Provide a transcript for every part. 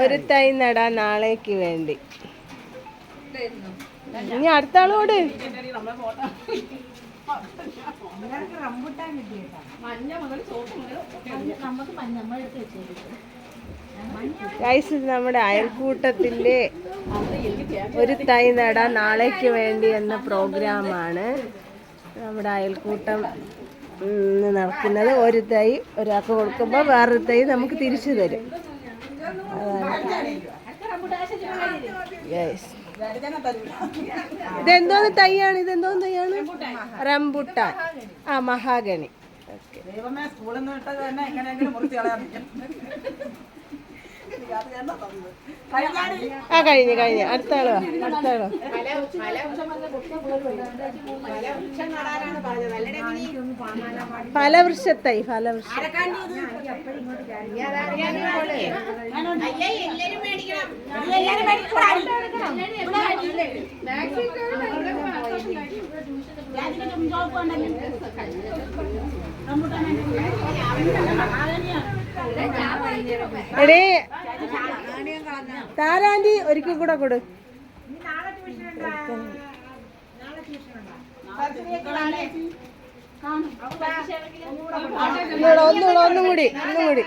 ഒരു തൈ നടാ നാളേക്ക് വേണ്ടി. ഇനി അടുത്ത ആളോട് നമ്മുടെ അയൽക്കൂട്ടത്തിന്റെ ഒരു തൈ നടാൻ നാളേക്ക് വേണ്ടി എന്ന പ്രോഗ്രാമാണ്. നമ്മുടെ അയൽക്കൂട്ടം നടക്കുന്നത് ഒരു തൈ ഒരാൾക്ക് കൊടുക്കുമ്പോൾ വേറൊരു തൈ നമുക്ക് തിരിച്ചു തരും. ഇതെന്തോ തൈയാണ്? ഇതെന്തോന്ന് തൈയാണ്? റംബുട്ടാൻ. ആ മഹാഗണി. ഓക്കെ. ആ കഴിഞ്ഞു കഴിഞ്ഞു. അടുത്ത ആളോ അടുത്ത ആളോ ഫലവൃക്ഷത്തൈ ഫലവൃക്ഷ. എടേ താരാന്റി ഒരിക്കൽ കൂടെ കൊടു. ഒന്നുകൂടെ ഒന്നുകൂടി ഒന്നും കൂടി ഒന്നും കൂടി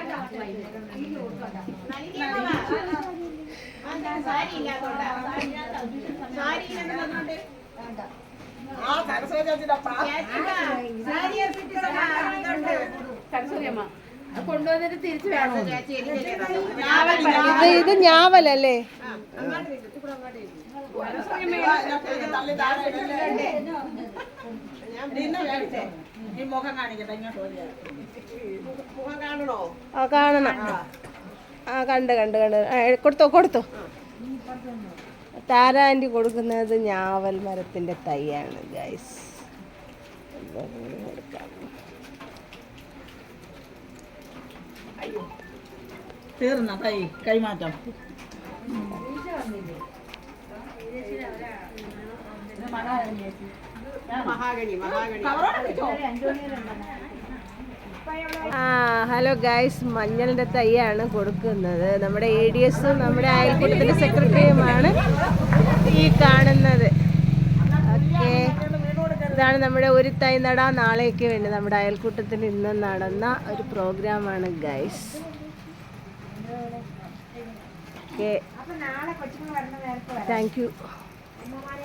ആ സരസ്വതി ചേച്ചിയുടെ അപ്പ. കൊണ്ടുവന്നിട്ട് തിരിച്ചു വേണോ ഇത് ഇത് ഞാവലല്ലേ? ആ കാണണം? ആ കണ്ട് കണ്ട് കണ്ട്. കൊടുത്തോ കൊടുത്തോ. താരാന്റെ കൊടുക്കുന്നത് ഞാവൽ മരത്തിന്റെ തൈയാണ് ഗൈസ് കൊടുക്കാം തീർന്ന കൈ കൈമാറ്റം ആ ഹലോ ഗൈസ് മഞ്ഞളിന്റെ തൈയാണ് കൊടുക്കുന്നത്. നമ്മുടെ എ ഡി എസും നമ്മുടെ അയൽക്കൂട്ടത്തിന്റെ സെക്രട്ടറിയുമാണ് ഈ കാണുന്നത് ഓക്കെ ഇതാണ് നമ്മുടെ ഒരു തൈ നട. നാളേക്ക് വേണ്ടി നമ്മുടെ അയൽക്കൂട്ടത്തിൽ ഇന്ന് നടന്ന ഒരു പ്രോഗ്രാമാണ് ഗൈസ് ഓക്കെ താങ്ക് യു